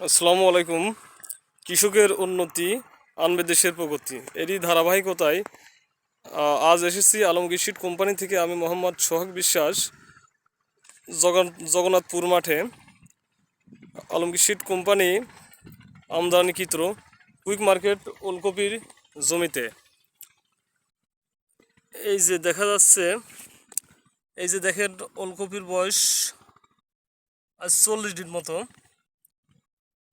আসসালামু আলাইকুম। কৃষকের উন্নতি আনবে দেশের প্রগতি, এরই ধারাবাহিকতায় আজ এসেছি আলমগীর সিট কোম্পানি থেকে আমি মোহাম্মদ সোহাগ বিশ্বাস, জগন জগন্নাথপুর মাঠে। আলমগীর সিট কোম্পানি আমদানিকৃত কুইক মার্কেট ওলকপির জমিতে। এই যে দেখা যাচ্ছে, এই যে দেখেন ওলকপির বয়স আজ চল্লিশ দিন মতো।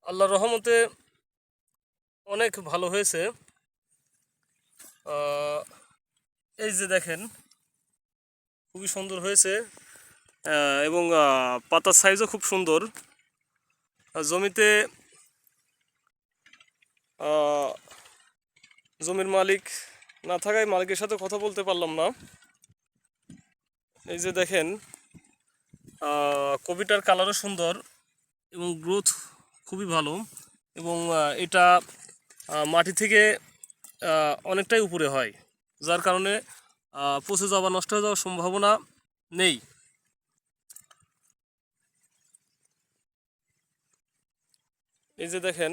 আল্লাহর রহমতে অনেক ভালো হয়েছে। এই যে দেখেন, খুবই সুন্দর হয়েছে। এবং পাতার সাইজও খুব সুন্দর। জমিতে জমির মালিক না থাকায় মালিকের সাথে কথা বলতে পারলাম না। এই যে দেখেন কবিটার কালারও সুন্দর এবং গ্রোথ খুবই ভালো এবং এটা মাটি থেকে অনেকটাই উপরে হয়, যার কারণে পচে যাওয়া নষ্ট হয়ে যাওয়ার সম্ভাবনা নেই। এই যে দেখেন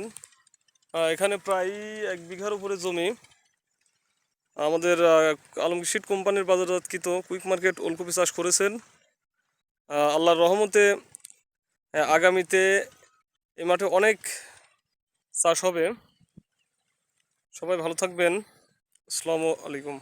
এখানে প্রায় এক বিঘার উপরে জমি। আমাদের সিট কোম্পানির বাজারজাতকৃত কুইক মার্কেট ওলকপি চাষ করেছেন। আল্লাহর রহমতে আগামীতে এই মাঠে অনেক চাষ হবে। সবাই ভালো থাকবেন। আসসালামু আলাইকুম।